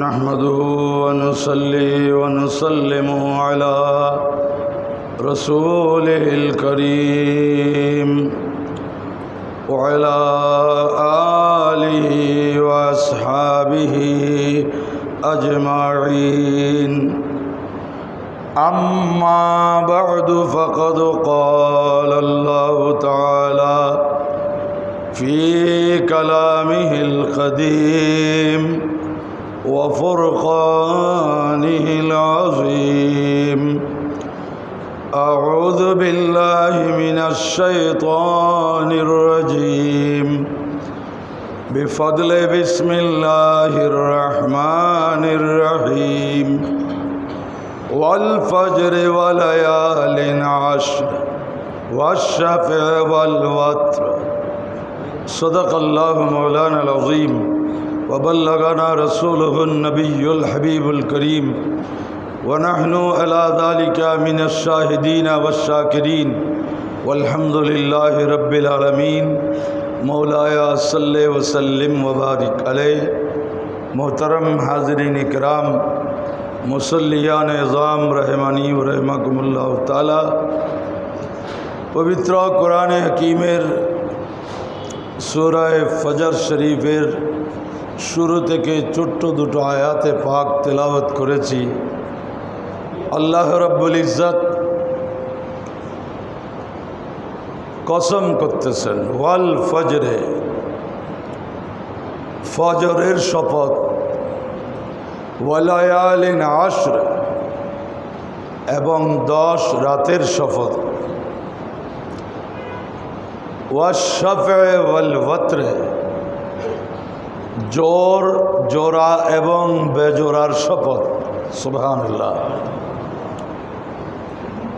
نحمده ونصلي ونسلم على رسوله الكريم وعلى آله وأصحابه أجمعين. أما بعد فقد قال الله تعالى في كلامه القديم وفرقانه العظيم. أعوذ بالله من الشيطان الرجيم. بفضل بسم الله الرحمن الرحيم. والفجر وليال عشر والشفع والوتر. صدق الله مولانا العظيم. وبلغنا رسوله النبي الحبيب الكريم ونحن على ذلك من الشاهدين والشاكرين والحمد لله رب العالمین مولايا صلی وسلم وبارک علیہ محترم حاضرین کرام، مسلیان نظام رحمانی و رحمکم اللہ تعالی، پوتر قرآن حکیمر سورہ فجر شریفر শুরু থেকে ছোট্ট দুটো আয়াতে পাক তেলাওয়াত করেছি। আল্লাহ রব্বুল ইজ্জত কসম করতেছেন, ওয়াল ফজরে, ফজরের শপথ, ওয়ালায়ালিন আশ্র, এবং দশ রাতের শপথ। ওয়াশফে ওয়াল ওয়াত্রে জোর, জোড়া এবং বেজোড়ার শপথ। সুবহানাল্লাহ।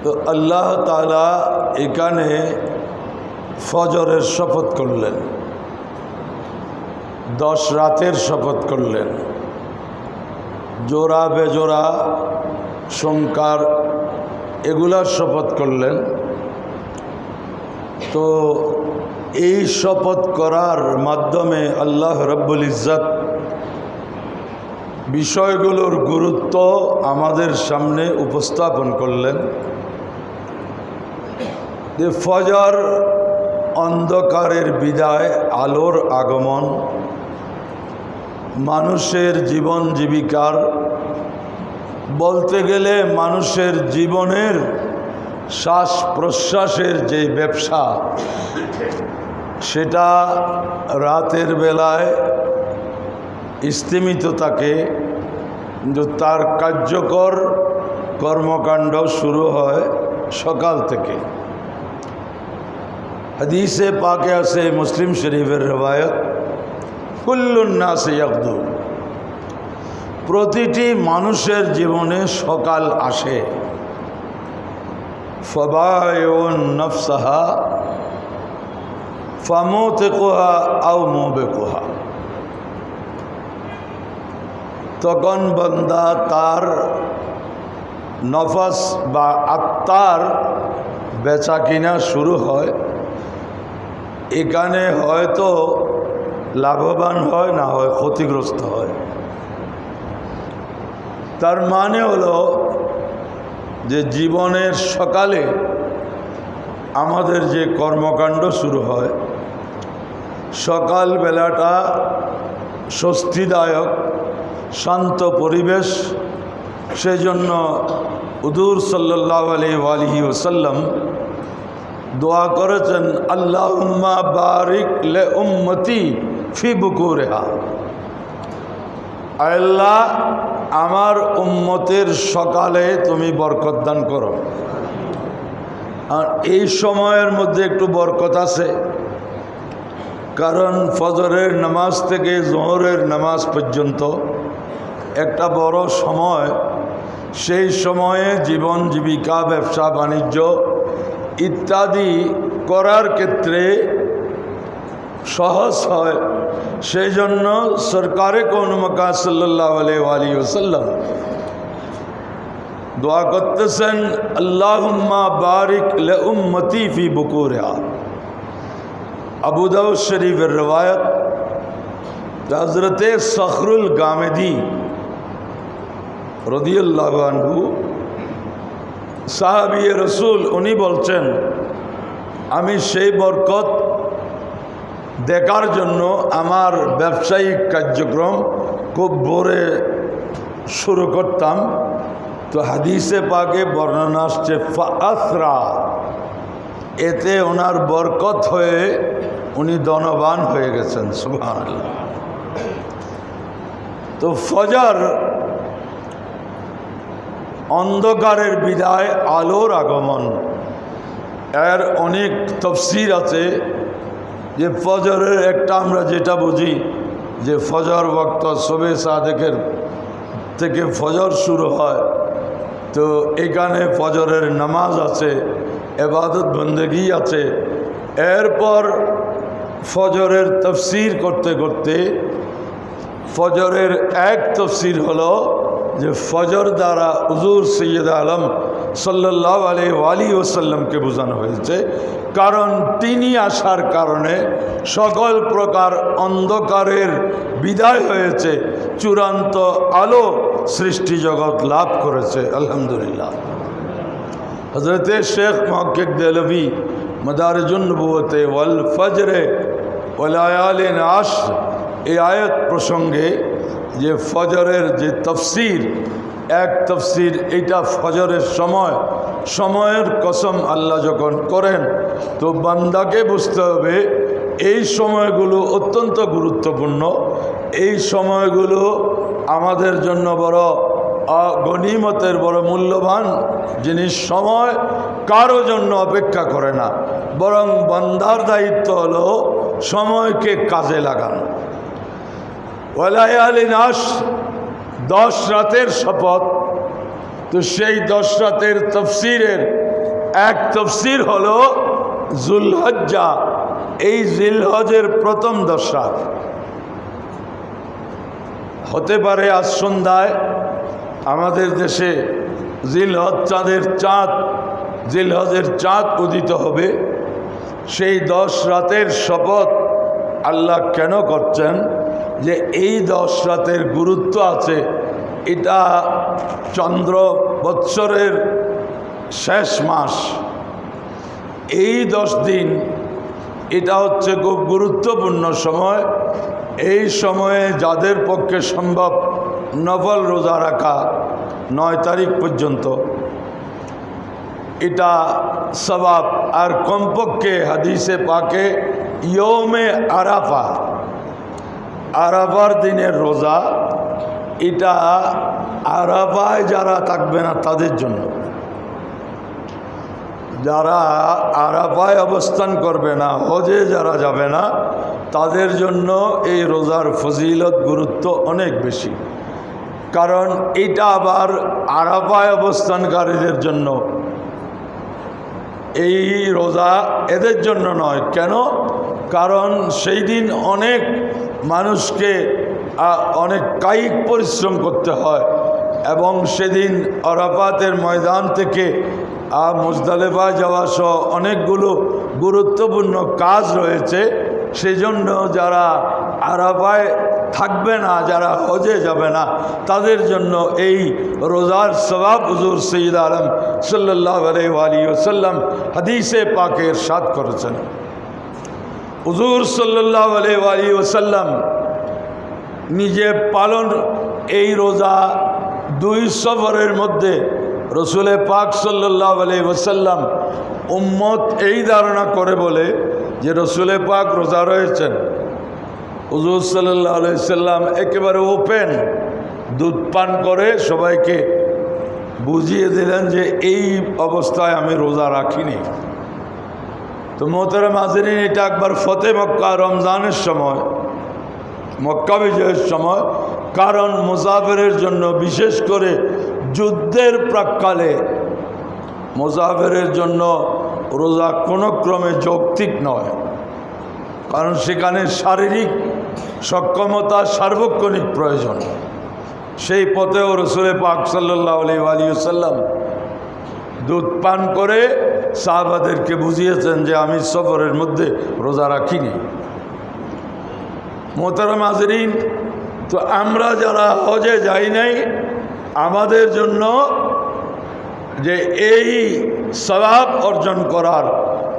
তো আল্লাহ তালা এখানে ফজরের শপথ করলেন। দশ রাতের শপথ করলেন। জোড়া, বেজোড়া, সংকার এগুলার শপথ করলেন। তো এই শপথ করার মাধ্যমে আল্লাহ রব্বুল ইজ্জত বিষয়গুলোর গুরুত্ব আমাদের সামনে উপস্থাপন করলেন। যে ফজর অন্ধকারের বিদায়, আলোর আগমন, মানুষের জীবন জীবিকার, বলতে গেলে মানুষের জীবনের শ্বাস প্রশ্বাসের যে ব্যবসা সেটা রাতের বেলায় স্থিমিত থাকে, কিন্তু তার কার্যকর কর্মকাণ্ড শুরু হয় সকাল থেকে। হাদিসে পাকে আছে মুসলিম শরীফের রেবায়ত কুল্লুন্নাসে ইয়াকদু প্রতিটি মানুষের জীবনে সকাল আসে। ফবায়ন নফসাহা ফামোতে কোহা আও মোবে কোহা তখন বন্দা তার নফস বা আত্মার বেচা কিনা শুরু হয়। এখানে হয়তো লাভবান হয়, না হয় ক্ষতিগ্রস্ত হয়। তার মানে হলো যে জীবনের সকালে আমাদের যে কর্মকাণ্ড শুরু হয় সকাল বেলাটা স্বস্তিদায়ক, শান্ত পরিবেশ। সেজন্য উদুর সাল্লাহ আলি আলহি ওসাল্লাম দোয়া করেছেন আল্লাহ উম্মা বারিক লে উম্মতি ফি বুকুরেহা। আল্লাহ, আমার উম্মতের সকালে তুমি বরকত দান করো। আর এই সময়ের মধ্যে একটু বরকত আছে। কারণ ফজরের নামাজ থেকে জোহরের নামাজ পর্যন্ত একটা বড় সময়, সেই সময়ে জীবন, জীবিকা, ব্যবসা, বাণিজ্য ইত্যাদি করার ক্ষেত্রে সহজ হয়। সেই জন্য সরকারে কোন মকা সাল্লাহ আলী ওসাল্লাম দোয়া করতেছেন, আল্লাহুম্মা বারিক লে উম্মতি ফি বুকুরিহা। আবু দাউদ শরীফের রওয়ায়ত হজরত সখরুল গামেদি রদিয়াল্লাহ আনহু, সাহাবি রসুল উনি বলছেন, আমি সেই বরকত দেখার জন্য আমার ব্যবসায়িক কার্যক্রম খুব ভোরে শুরু করতাম। তো হাদিসে পাকে বর্ণনা আসছে ফাসরা এতে ওনার বরকত হয়ে উনি ধনবান হয়ে গেছেন সুভান তো ফজর অন্ধকারের বিদায় আলোর আগমন, এর অনেক তফসির আছে যে ফজরের একটা আমরা যেটা বুঝি যে ফজর বক্ত সবে সাদেকের থেকে ফজর শুরু হয়। তো এখানে ফজরের নামাজ আছে এবাদত বন্দেগি আছে। এরপর ফজরের তফসির করতে করতে, ফজরের এক তফসির হলো যে ফজর দ্বারা উজুর সৈয়দ আলম সাল্লাহ আলী আলী ওসাল্লামকে বোঝানো হয়েছে। কারণ তিনি আসার কারণে সকল প্রকার অন্ধকারের বিদায় হয়েছে, চূড়ান্ত আলো সৃষ্টি জগৎ লাভ করেছে। আলহামদুলিল্লাহ। হজরতে শেখ মহকিক দেলভি মদারজুন্নবুয়তে ওয়াল ফজরে ওয়ালায়াল নাস এই আয়াত প্রসঙ্গে যে ফজরের যে তফসির, এক তফসির এইটা ফজরের সময়, সময়ের কসম আল্লাহ যখন করেন তো বান্দাকে বুঝতে হবে এই সময়গুলো অত্যন্ত গুরুত্বপূর্ণ, এই সময়গুলো আমাদের জন্য বড় গণিমতের বড় মূল্যবান জিনিস সময় কারও জন্য অপেক্ষা করে না, বরং বন্ধার দায়িত্ব হলো সময়কে কাজে লাগানো। ওয়ালায়ালি নাস, দশ রাতের শপথ। তো সেই দশ রাতের তফসিরের এক তফসির হল জুলহজ্জা। এই জিলহজের প্রথম দশ রাত। হতে পারে আজ সন্ধ্যায় আমাদের দেশে জিলহজ চাঁদের চাঁদ, জিলহজের চাঁদ উদিত হবে। সেই দশ রাতের শপথ আল্লাহ কেন করছেন? যে এই দশ রাতের গুরুত্ব আছে। এটা চন্দ্র বৎসরের শেষ মাস। এই দশ দিন, এটা হচ্ছে খুব গুরুত্বপূর্ণ সময়। এই সময়ে যাদের পক্ষে সম্ভব নফল রোজা রাখা নয় তারিখ পর্যন্ত। এটা সবাব আর কমপক্ষে হাদিসে পাকে ইয়মে আরাফা। আরাফার দিনের রোজা, এটা আরাফায় যারা থাকবে না তাদের জন্য। যারা আরাফায় অবস্থান করবে না, হজে যারা যাবে না, তাদের জন্য এই রোজার ফজিলত গুরুত্ব অনেক বেশি। কারণ এটা আবার আরাফায় অবস্থানকারীদের জন্য। এই রোজা এদের জন্য নয়। কেন? কারণ সেই দিন অনেক মানুষকে অনেক কায়িক পরিশ্রম করতে হয় এবং সেদিন অরাফাতের ময়দান থেকে মুজদালেফা যাওয়া সহ অনেকগুলো গুরুত্বপূর্ণ কাজ রয়েছে। সেজন্য যারা আরাফায় থাকবে না, যারা হজে যাবে না, তাদের জন্য এই রোজার সবাব হুজুর সঈদ আলম সাল্লাহ আলী ওসাল্লাম হাদিসে পাকের সাত করেছেন। হুজুর সাল্লাহ আলী ওসাল্লাম নিজে পালন এই রোজা দুই সফরের মধ্যে রসুলে পাক সাল্লাহ আলী ওসাল্লাম উম্মত এই ধারণা করে বলে যে রসুলে পাক রোজা রয়েছেন। হুজুর সাল্লাহ আলাইসাল্লাম একেবারে ওপেন, দুধ পান করে সবাইকে বুঝিয়ে দিলেন যে এই অবস্থায় আমি রোজা রাখিনি। তো মোহতারা মাঝরিন এটা একবার ফতে মক্কা রমজানের সময়, মক্কা বিজয়ের সময়, কারণ মুসাফেরের জন্য বিশেষ করে যুদ্ধের প্রাককালে মুসাফেরের জন্য রোজা কোনো ক্রমে যৌক্তিক নয়, কারণ সেখানে শারীরিক সক্ষমতা সার্বক্ষণিক প্রয়োজন। সেই পথেও রসুলে পাক সাল্লাহ আলী দুধ পান করে সাহাবাদেরকে বুঝিয়েছেন যে আমি সফরের মধ্যে রোজা রাখিনি। মোহতারাম হাজরিন, তো আমরা যারা হজে যাই নাই, আমাদের জন্য যে এই স্বভাব অর্জন করার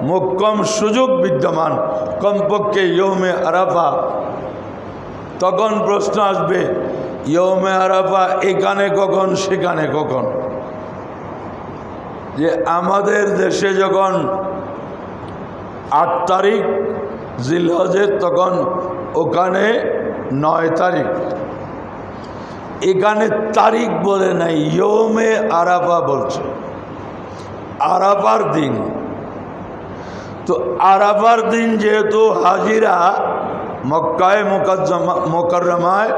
মোক্ষম সুযোগ বিদ্যমান। কমপক্ষে ইয়মে আরাফা তখন প্রশ্ন আসবে ইয়মে আরাফা এখানে কখন, সেখানে কখন? যে আমাদের দেশে যখন আট তারিখ জিলহজের তখন ওখানে নয় তারিখ। এখানে তারিখ বলে নাই ইয়মে আরাফা বলছে। আরাফার দিন। তো আরাফার দিন যেহেতু হাজিরা মক্কায় মোকাররমায়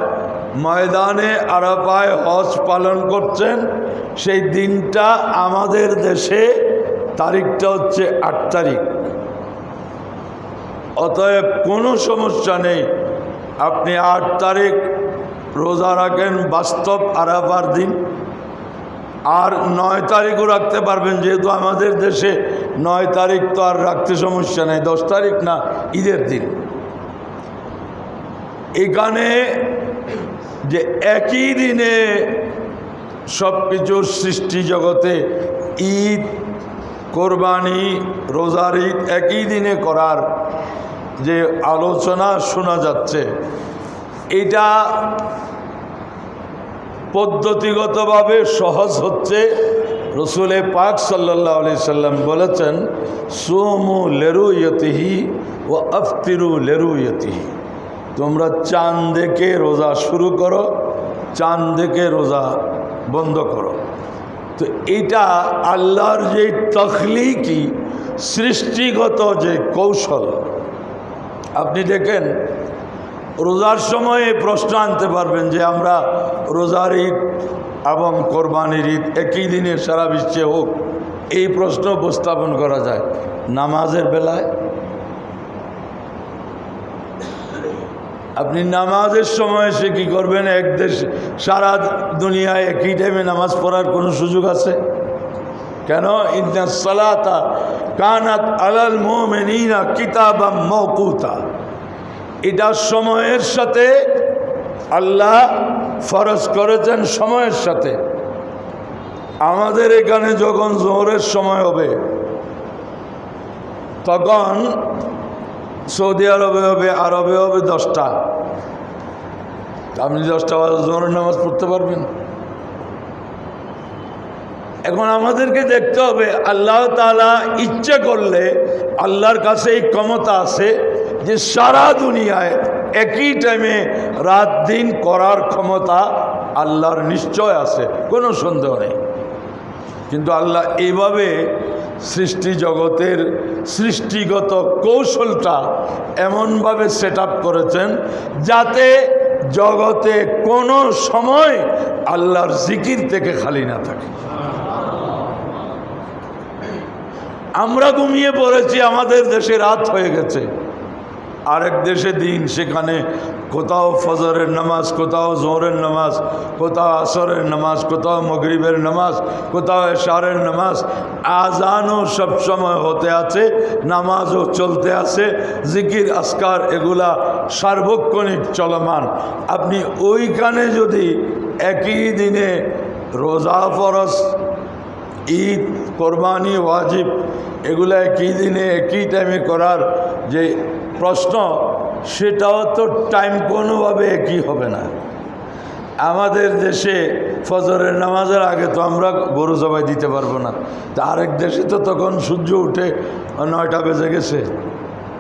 ময়দানে আরাফায় হজ পালন করছেন। সেই দিনটা আমাদের দেশে তারিখটা হচ্ছে আট তারিখ। অতএব কোনো সমস্যা নেই। আপনি আট তারিখ রোজা রাখেন, বাস্তব আরাফার দিন। আর নয় তারিখও রাখতে পারবেন, যেহেতু আমাদের দেশে নয় তারিখ তো আর রাখতে সমস্যা নেই। দশ তারিখ না, ঈদের দিন। এখানে যে একই দিনে সব কিছুর সৃষ্টি জগতে ঈদ, কোরবানি, রোজার ঈদ একই দিনে করার যে আলোচনা শোনা যাচ্ছে, এটা পদ্ধতিগতভাবে সহজ হচ্ছে। রসুলে পাক সাল্লাহ আলি সাল্লাম বলেছেন, সোমু লেরু ইয়তিহি ও আফতিরু লেরু ইয়তিহি তোমরা চাঁদ দেখে রোজা শুরু করো, চাঁদ দেখে রোজা বন্ধ করো। তো এটা আল্লাহর যে তখলিকি, সৃষ্টিগত যে কৌশল, আপনি দেখেন, রোজার সময়ে প্রশ্ন আনতে পারবেন যে আমরা রোজার ঈদ এবং কোরবানির ঈদ একই দিনে সারা বিশ্বে হোক, এই প্রশ্ন উপস্থাপন করা যায় নামাজের বেলায় আপনি নামাজের সময় এসে কী করবেন? এক দেশ, সারা দুনিয়ায় একই টাইমে নামাজ পড়ার কোনো সুযোগ আছে? কেন? ইন্না সালাতা কানাত আলাল মোমেনিনা কিতাবা মৌকুতা এটা সময়ের সাথে আল্লাহ ফরজ করেছেন সময়ের সাথে। আমাদের এখানে যখন জোহরের সময় হবে, তখন সৌদি আরবে হবে আরবে হবে দশটা। আপনি দশটা জোহরের নামাজ পড়তে পারবেন। এখন আমাদেরকে দেখতে হবে, আল্লাহ তালা ইচ্ছে করলে আল্লাহর কাছে এই ক্ষমতা আছে যে সারা দুনিয়ায় একই টাইমে রাত দিন করার ক্ষমতা আল্লাহর নিশ্চয় আছে, কোনো সন্দেহ নেই। কিন্তু আল্লাহ এইভাবে সৃষ্টি জগতের সৃষ্টিগত কৌশলটা এমনভাবে সেট করেছেন যাতে জগতে কোনো সময় আল্লাহর জিকির থেকে খালি না থাকে। আমরা ঘুমিয়ে পড়েছি, আমাদের দেশে রাত হয়ে গেছে। আরেক দেশে দিন, সেখানে কোথাও ফজরের নামাজ, কোথাও জোহরের নামাজ, কোথাও আসরের নামাজ, কোথাও মগরিবের নামাজ, কোথাও এশারের নামাজ, আজানও সবসময় হতে আছে, নামাজও চলতে আছে, জিকির আসকার এগুলা সার্বক্ষণিক চলমান। আপনি ওইখানে যদি একই দিনে রোজা ফরস ঈদ, কোরবানি, ওয়াজিব, এগুলো একই দিনে, একই টাইমে করার যে প্রশ্ন, সেটাও তো টাইম কোনোভাবে একই হবে না। আমাদের দেশে ফজরের নামাজের আগে তো আমরা গরু জবাই দিতে পারব না। তা আরেক দেশে তো তখন সূর্য উঠে নয়টা বেজে গেছে।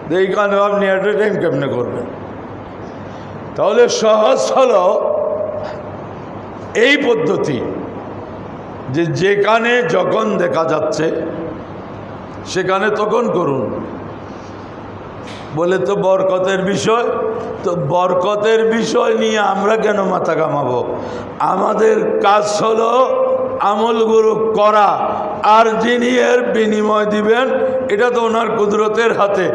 তো এইখানে আপনি এট এ টাইম কেমনে করবেন? তাহলে সহজ হল এই পদ্ধতি যে যেখানে যখন দেখা যাচ্ছে, সেখানে তখন করুন। বলে তো বরকতের বিষয়। তো বরকতের বিষয় নিয়ে আমরা কেন মাথা কামাবো আমাদের কাজ হলো আমলগুলো করা, আর যিনি এর বিনিময় দিবেন, এটা তো ওনার কুদরতের হাতে।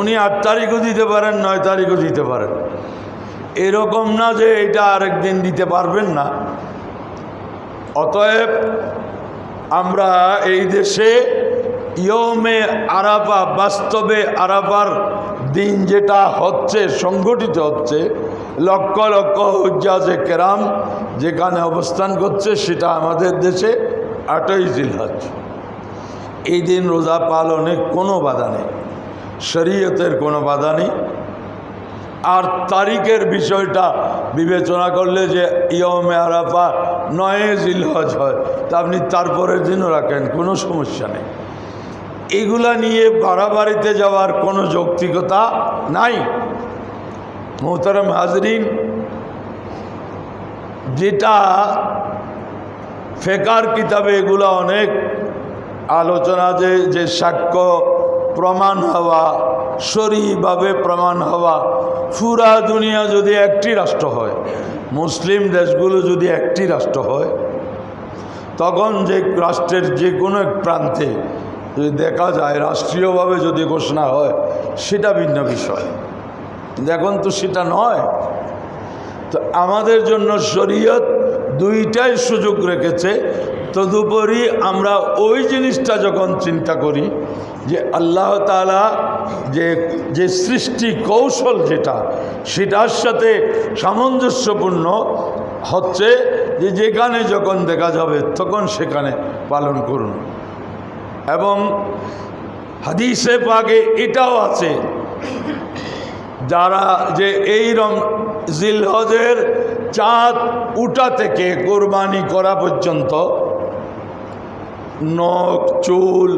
উনি আট তারিখও দিতে পারেন, নয় তারিখও দিতে পারেন। এরকম না যে এটা আরেকদিন দিতে পারবেন না। অতএব আমরা এই দেশে ইয়মে আরাফা, বাস্তবে আরাফার দিন যেটা হচ্ছে, সংগঠিত হচ্ছে, লক্ষ লক্ষ হুজ্জাজে কেরাম যেখানে অবস্থান করছে, সেটা আমাদের দেশে আটই জিলহজ। এই দিন রোজা পালনে কোনো বাধা নেই, শরীয়তের কোনো বাধা নেই। আর তারিখের বিষয়টা বিবেচনা করলে যে ইয়মে আরাফা নয় জিলহজ হয়, তা আপনি তারপরের দিনও রাখেন, কোনো সমস্যা নেই। এগুলা নিয়ে বাড়াবাড়িতে যাওয়ার কোনো যৌক্তিকতা নাই। মোহতারাম হাজরিন, যেটা ফেকার কিতাবে এগুলা অনেক আলোচনা যে যে সাক্ষ্য প্রমাণ হওয়া সরিভাবে প্রমাণ হওয়া, পুরা দুনিয়া যদি একটি রাষ্ট্র হয়, মুসলিম দেশগুলো যদি একটি রাষ্ট্র হয়, তখন যে রাষ্ট্রের যে কোনো এক প্রান্তে যদি দেখা যায়, রাষ্ট্রীয়ভাবে যদি ঘোষণা হয়, সেটা ভিন্ন বিষয়। এখন তো সেটা নয়। তো আমাদের জন্য শরীয়ত দুইটাই সুযোগ রেখেছে। তদুপরি আমরা ওই জিনিসটা যখন চিন্তা করি, যে আল্লাহ তালা যে যে সৃষ্টি কৌশল যেটা, সেটার সাথে সামঞ্জস্যপূর্ণ হচ্ছে যে যেখানে যখন দেখা যাবে, তখন সেখানে পালন করুন। এবং হাদিসে পাকে এটাও আছে, যারা যে এই রং জিলহজের চাঁদ উঠা থেকে কোরবানি করা পর্যন্ত নখ, চুল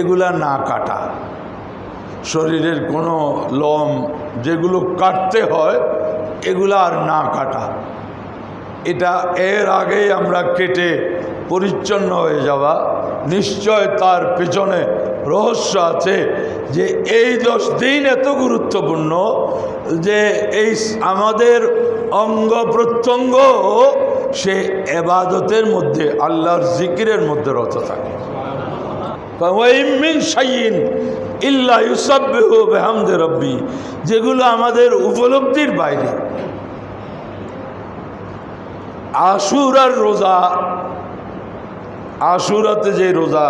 এগুলা না কাটা। শরীরের কোনো লম যেগুলো কাটতে হয়, এগুলা আর না কাটা। এটা এর আগেই আমরা কেটে পরিচ্ছন্ন হয়ে যাওয়া। নিশ্চয় তার পেছনে রহস্য আছে যে এই দশ দিন এত গুরুত্বপূর্ণ যে এই আমাদের অঙ্গ প্রত্যঙ্গ সে এবাদতের মধ্যে, আল্লাহর জিকিরের মধ্যে রত থাকে। ইল্লা রব্বি, যেগুলো আমাদের উপলব্ধির বাইরে। আশুরার রোজা আশুরাতে যে রোজা,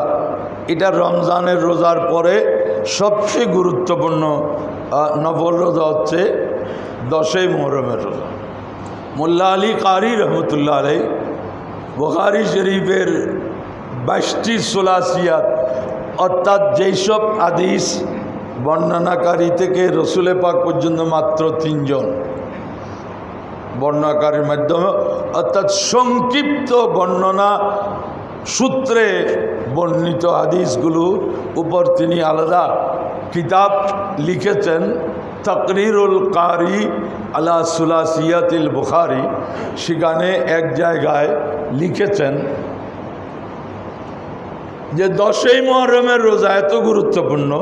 এটা রমজানের রোজার পরে সবচেয়ে গুরুত্বপূর্ণ নফল রোজা হচ্ছে দশই মোহরমের রোজা। মোল্লা আলী কারি রহমতুল্লাহ আলাই বুখারি শরীফের বাইশটি সোলাসিয়াত, অর্থাৎ যেসব আদিস বর্ণনাকারী থেকে রসুলে পাক পর্যন্ত মাত্র তিনজন। বর্ণাকারের মাধ্যমে, অর্থাৎ সংক্ষিপ্ত বর্ণনা সূত্রে বর্ণিত হাদিসগুলোর উপর তিনি আলাদা কিতাব লিখেছেন, তকরিরুল কারি আলা সুলাসিয়াতিল বুখারি। সেখানে এক জায়গায় লিখেছেন যে দশই মহরমের রোজা এত গুরুত্বপূর্ণ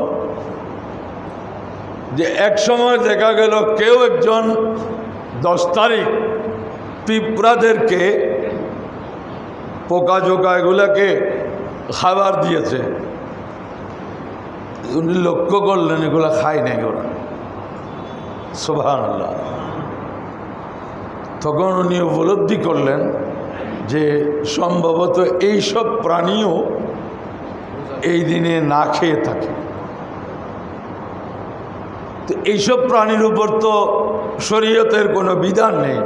যে এক সময় দেখা গেল কেউ একজন দশ তারিখ পিঁপড়াদেরকে পোকা জোকা এগুলাকে খাবার দিয়েছে। উনি লক্ষ্য করলেন, এগুলো খায় নাই ওরা। সোভান তখন উনি উপলব্ধি করলেন যে সম্ভবত এইসব প্রাণীও এই দিনে না খেয়ে থাকে। তো এইসব প্রাণীর উপর তো শরীয়তের কোনো বিধান নেই।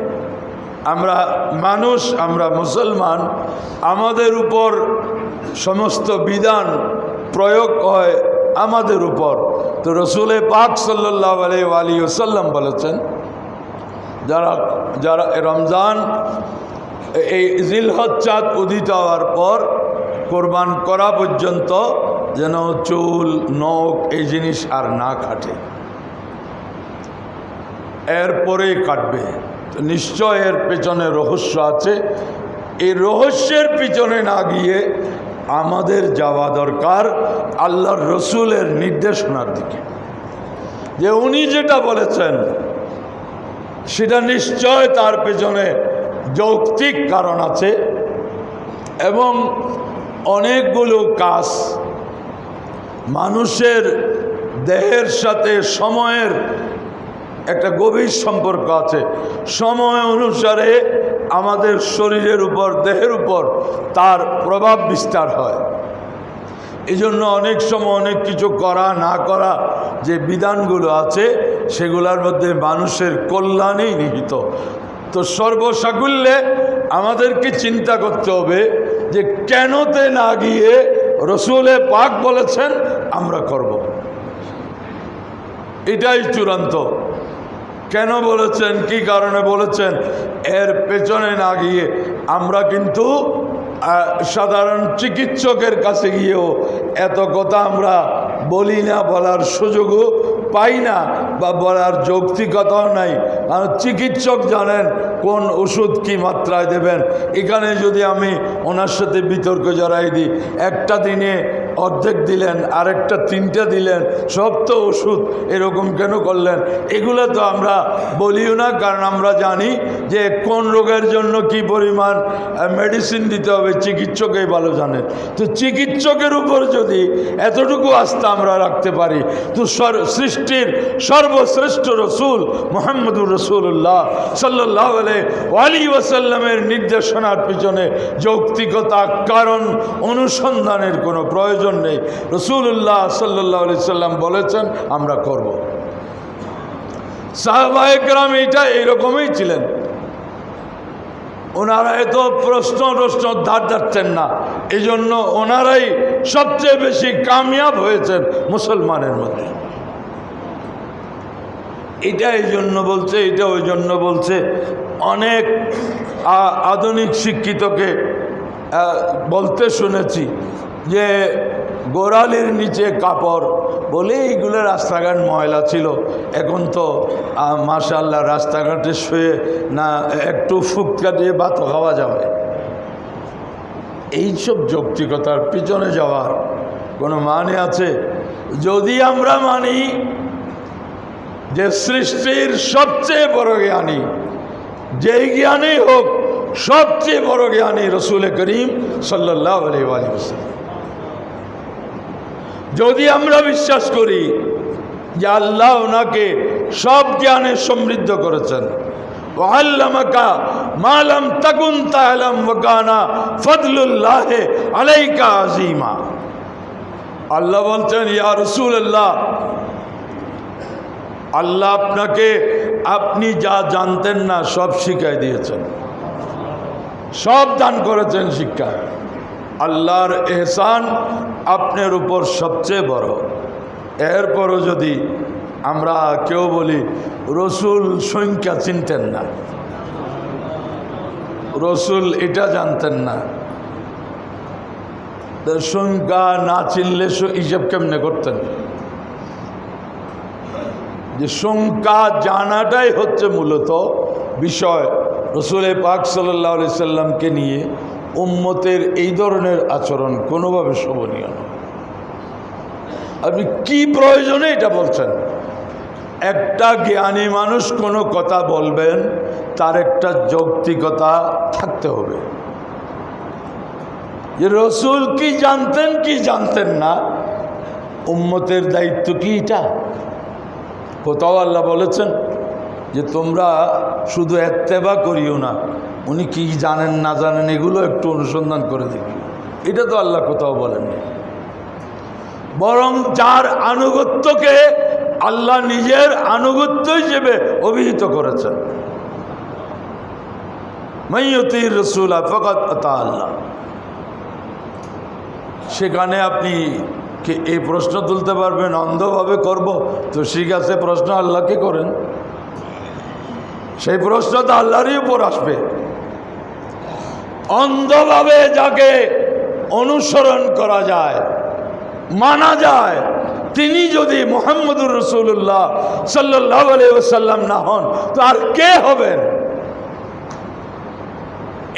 আমরা মানুষ, আমরা মুসলমান, আমাদের উপর সমস্ত বিধান প্রয়োগ হয় আমাদের উপর। তো রসুলে পাক সাল্লাহ আলী ওসাল্লাম বলেছেন, যারা যারা রমজান, এই জিলহজ চাঁদ উদিত হওয়ার পর কোরবান করা পর্যন্ত যেন চুল, নখ এই জিনিস আর না কাটে এরপরে কাটবে। নিশ্চয় এর পেছনে রহস্য আছে। এই রহস্যের পিছনে না গিয়ে আমাদের যাওয়া দরকার আল্লাহর রসুলের নির্দেশনার দিকে। যে উনি যেটা বলেছেন, সেটা নিশ্চয় তার পেছনে যৌক্তিক কারণ আছে এবং অনেকগুলো কাজ মানুষের দেহের সাথে সময়ের একটা গভীর সম্পর্ক আছে। সময় অনুসারে আমাদের শরীরের উপর, দেহের উপর তার প্রভাব বিস্তার হয়। এই জন্য অনেক সময় অনেক কিছু করা, না করা যে বিধানগুলো আছে, সেগুলোর মধ্যে মানুষের কল্যাণেই নিহিত। তো সর্বসাকুল্যে আমাদেরকে চিন্তা করতে হবে যে কেনতে না গিয়ে রসুলে পাক বলেছেন, আমরা করব। এটাই চূড়ান্ত। কেন বলেছেন? কি কারণে বলেছেন? এর পেছনে না গিয়ে আমরা কিন্তু সাধারণ চিকিৎসকের কাছে গিয়েও এত কথা আমরা বলি না, বলার সুযোগও পাই না বা বলার যৌক্তিকতাও নাই। কারণ চিকিৎসক জানেন কোন ওষুধ কি মাত্রায় দেবেন। এখানে যদি আমি ওনার সাথে বিতর্ক জড়াই দিই, একটা দিনে অর্ধেক দিলেন, আরেকটা তিনটা দিলেন, সব তো ওষুধ এরকম কেন করলেন? এগুলো তো আমরা বলিও না, কারণ আমরা জানি যে কোন রোগের জন্য কি পরিমাণ মেডিসিন দিতে হবে, চিকিৎসকেই ভালো জানেন তো চিকিৎসকের উপর যদি এতটুকু আস্থা আমরা রাখতে পারি, তো সৃষ্টির সর্বশ্রেষ্ঠ রসুল মোহাম্মদুর রসুল্লাহ সাল্লাহ আলী ওয়াসাল্লামের নির্দেশনার পিছনে যৌক্তিকতা, কারণ অনুসন্ধানের কোনো প্রয়োজন নেই। রসুল্লাহ সাল্লাহ সাল্লাম বলেছেন, আমরা করব। সাহবাহিকরাম এইটা এইরকমই ছিলেন। ওনারা এত প্রশ্ন প্রশ্ন ধার ধারতেন না। এই জন্য ওনারাই সবচেয়ে বেশি কামিয়াব হয়েছেন মুসলমানের মধ্যে। এটা এই জন্য বলছে, এটা ওই জন্য বলছে। অনেক আধুনিক শিক্ষিতকে বলতে শুনেছি। যে গোড়ালির নিচে কাপড় বলে এইগুলো রাস্তাঘাট ময়লা ছিল। এখন তো মাশাল্লাহ রাস্তাঘাটে শুয়ে না, একটু ফুটকা দিয়ে ভাত খাওয়া যাবে। এইসব যৌক্তিকতার পিছনে যাওয়ার কোনো মানে আছে? যদি আমরা মানি যে সৃষ্টির সবচেয়ে বড় জ্ঞানী, যেই জ্ঞানী হোক, সবচেয়ে বড় জ্ঞানী রসুল করিম সাল্লাহ আলিবাসাল্লাম যদি আমরা বিশ্বাস করি যে আল্লাহ ওনাকে সব জ্ঞানে সমৃদ্ধ করেছেন। ওয়াল্লামাকা মালাম তাকুন তাহলাম ওকানা ফদলুল্লাহ আলাইকা আজিমা আল্লাহ বলছেন, ইয়া রসুল আল্লাহ আল্লাহ আপনাকে আপনি যা জানতেন না সব শিখাই দিয়েছেন। সব দান করেছেন শিক্ষা। আল্লাহর এহসান আপনার উপর সবচেয়ে বড়। এরপরও যদি আমরা কেউ বলি, রসুল সংখ্যা চিনতেন না। রসুল এটা জানতেন না। সংখ্যা না চিনলে হিসাব কেমনে করতেন? যে সংখ্যা জানাটাই হচ্ছে মূলত বিষয়। রসুল পাক সাল্লাহ সাল্লামকে নিয়ে উম্মতের এই ধরনের আচরণ কোনোভাবে শোভনীয় নয় আপনি কি প্রয়োজনে এটা বলছেন? একটা জ্ঞানী মানুষ কোনো কথা বলবেন, তার একটা যৌক্তিকতা থাকতে হবে। যে রসুল কি জানতেন কি জানতেন না, উম্মতের দায়িত্ব কি এটা? কোথাও আল্লাহ বলেছেন যে তোমরা শুধু এত্তেবা করিও না উনি কি জানেন, না জানেন, এগুলো একটু অনুসন্ধান করে দেখি। এটা তো আল্লাহ কোথাও বলেননি। বরং যার আনুগত্যকে আল্লাহ নিজের আনুগত্য হিসেবে অভিহিত করেছেন। মাইয়তির রসুল ফকাত আতা আল্লাহ। সেখানে আপনি কি এই প্রশ্ন তুলতে পারবেন? অন্ধভাবে করব? তো ঠিক আছে, প্রশ্ন আল্লাহকে করেন। সেই প্রশ্ন তো আল্লাহরই উপর আসবে। অন্ধভাবে যাকে অনুসরণ করা যায়, মানা যায়, তিনি যদি মোহাম্মদুর রসুল্লাহ সাল্লাহ সাল্লাম না হন, তো আর কে হবেন?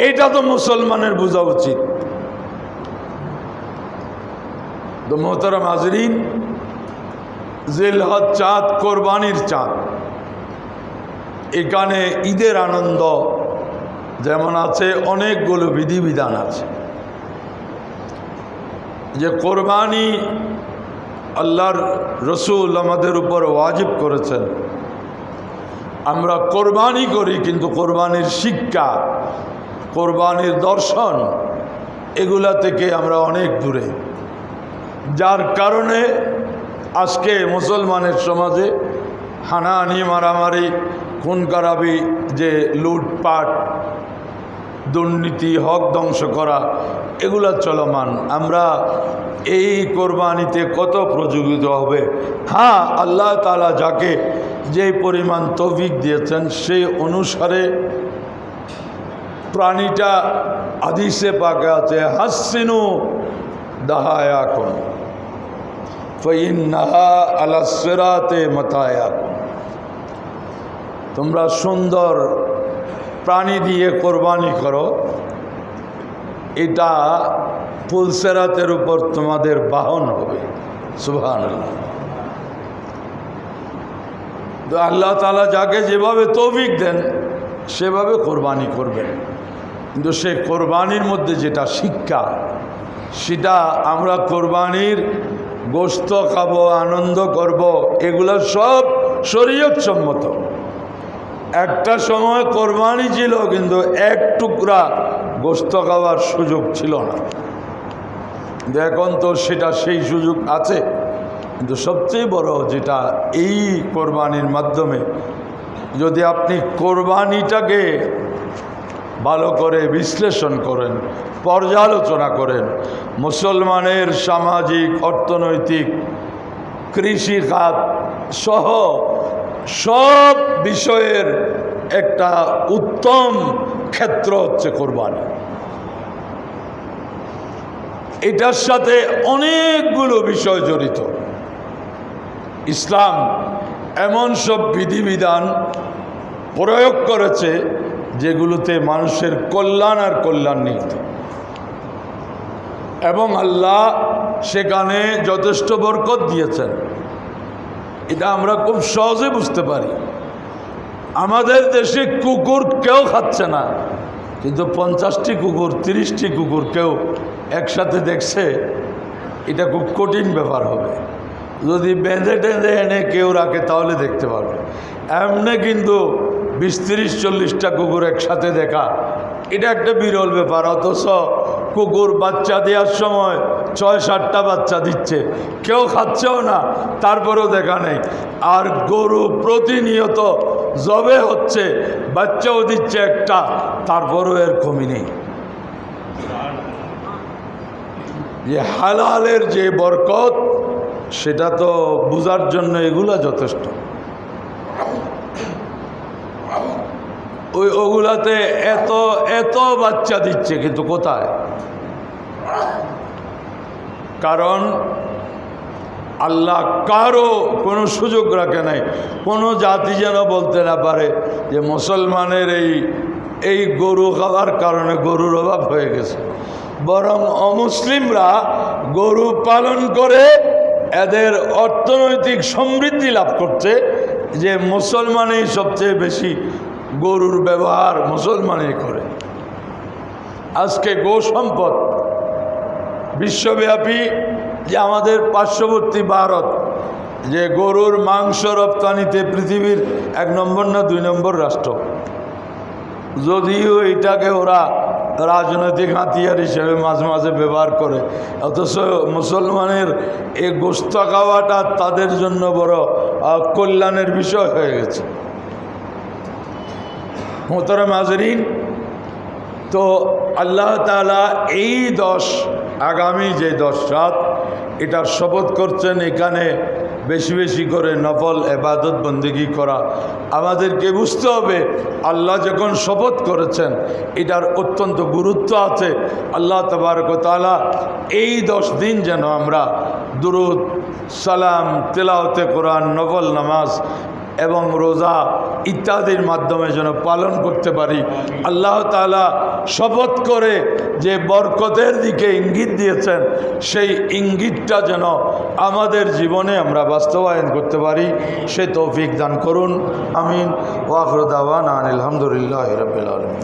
এটা তো মুসলমানের বোঝা উচিত। তো মোহতারাম হাজরিন জিলহদ চাঁদ কোরবানির চাঁদ। এখানে ঈদের আনন্দ যেমন আছে অনেকগুলো বিধিবিধান আছে। যে কোরবানি আল্লাহর রসুল আমাদের উপর ওয়াজিব করেছেন। আমরা কোরবানি করি কিন্তু কোরবানির শিক্ষা, কোরবানির দর্শন, এগুলা থেকে আমরা অনেক দূরে। যার কারণে আজকে মুসলমানের সমাজে হানাহানি, মারামারি খুন কারাবি যে লুটপাট দুর্নীতি, হক ধ্বংস করা, এগুলো চলমান। আমরা এই কোরবানিতে কত প্রযোজিত হবে? হ্যাঁ আল্লাহ তালা যাকে যে পরিমাণ তৌফিক দিয়েছেন, সেই অনুসারে প্রাণীটা আদিসে পাকে আছে, হাসিনু দাহায়াকুন ফইন্নাহা আলা সিরাতে মাতায়াকুন তোমরা সুন্দর প্রাণী দিয়ে কোরবানি করো, এটা পুলসেরাতের উপর তোমাদের বাহন হবে। সুহান তো আল্লাহ তালা যাকে যেভাবে তৌফিক দেন, সেভাবে কোরবানি করবেন। কিন্তু সে কোরবানির মধ্যে যেটা শিক্ষা, সেটা আমরা কোরবানির গোস্ত খাব, আনন্দ করব, এগুলো সব শরীয়ত সম্মত একটা সময় কোরবানি ছিল, কিন্তু এক টুকরা গোস্ত খাওয়ার সুযোগ ছিল না। এখন তো, সেটা সেই সুযোগ আছে, কিন্তু সবচেয়ে বড় যেটা এই কোরবানির মাধ্যমে, যদি আপনি কোরবানিটাকে ভালো করে বিশ্লেষণ করেন, পর্যালোচনা করেন, মুসলমানের সামাজিক, অর্থনৈতিক কৃষি খাত সহ সব বিষয়ের একটা উত্তম ক্ষেত্র হচ্ছে কোরবানি। এটার সাথে অনেকগুলো বিষয় জড়িত। ইসলাম এমন সব বিধিবিধান প্রয়োগ করেছে যেগুলোতে মানুষের কল্যাণ আর কল্যাণ নিহিত। এবং আল্লাহ সেখানে যথেষ্ট বরকত দিয়েছেন। এটা আমরা খুব সহজে বুঝতে পারি। আমাদের দেশে কুকুর কেউ খাচ্ছে না, কিন্তু পঞ্চাশটি কুকুর, তিরিশটি কুকুর কেউ একসাথে দেখছে, এটা খুব কঠিন ব্যাপার হবে। যদি বেঁধে টেঁধে এনে কেউ রাখে, তাহলে দেখতে পারবে। এমনি কিন্তু বিশ, তিরিশ, চল্লিশটা কুকুর একসাথে দেখা, এটা একটা বিরল ব্যাপার, অথচ কুকুর বাচ্চা দেওয়ার সময় ছয়, সাতটা বাচ্চা দিচ্ছে। কেউ খাচ্ছেও না, তারপরেও দেখা নেই। আর গরু প্রতিনিয়ত জবে হচ্ছে, বাচ্চাও দিচ্ছে একটা, তারপরও এর কমি নেই। যে হালালের যে বরকত, সেটা তো বোঝার জন্য এগুলা যথেষ্ট। ওই ওগুলাতে এত এত বাচ্চা দিচ্ছে, কিন্তু কোথায়? কারণ আল্লাহ কারও কোনো সুযোগ রাখে নাই। কোনো জাতি যেন বলতে না পারে যে মুসলমানের এই এই গরু খাওয়ার কারণে গরুর অভাব হয়ে গেছে। বরং অমুসলিমরা গরু পালন করে এদের অর্থনৈতিক সমৃদ্ধি লাভ করছে, যে মুসলমানই সবচেয়ে বেশি গরুর ব্যবহার মুসলমানই করে। আজকে গো সম্পদ বিশ্বব্যাপী যে আমাদের পার্শ্ববর্তী ভারত, যে গরুর মাংস রপ্তানিতে পৃথিবীর এক নম্বর না দুই নম্বর রাষ্ট্র। যদিও এটাকে ওরা রাজনৈতিক হাতিয়ার হিসেবে মাঝে মাঝে ব্যবহার করে, অথচ মুসলমানের এই গোস্ত খাওয়াটা তাদের জন্য বড় কল্যাণের বিষয় হয়ে গেছে। মোহতারাম হাজরিন, তো আল্লাহ তালা এই দশ, আগামী যে দশ রাত, এটার শপথ করছেন এখানে বেশি বেশি করে নফল এবাদত বন্দিগি করা। আমাদেরকে বুঝতে হবে, আল্লাহ যখন শপথ করেছেন, এটার অত্যন্ত গুরুত্ব আছে। আল্লাহ তবরকতালা এই দশ দিন যেন আমরা দুরুদ, সালাম তেলাওতে কোরআন, নফল নামাজ এবং রোজা ইত্যাদির মাধ্যমে যেন পালন করতে পারি। আল্লাহ তালা শপথ করে যে বরকতের দিকে ইঙ্গিত দিয়েছেন, সেই ইঙ্গিতটা যেন আমাদের জীবনে আমরা বাস্তবায়ন করতে পারি। সে তৌফিক দান করুন। আমিন। ওয়াফরুদ্দাওয়ান আলহামদুলিল্লাহ রবিল আলমিন।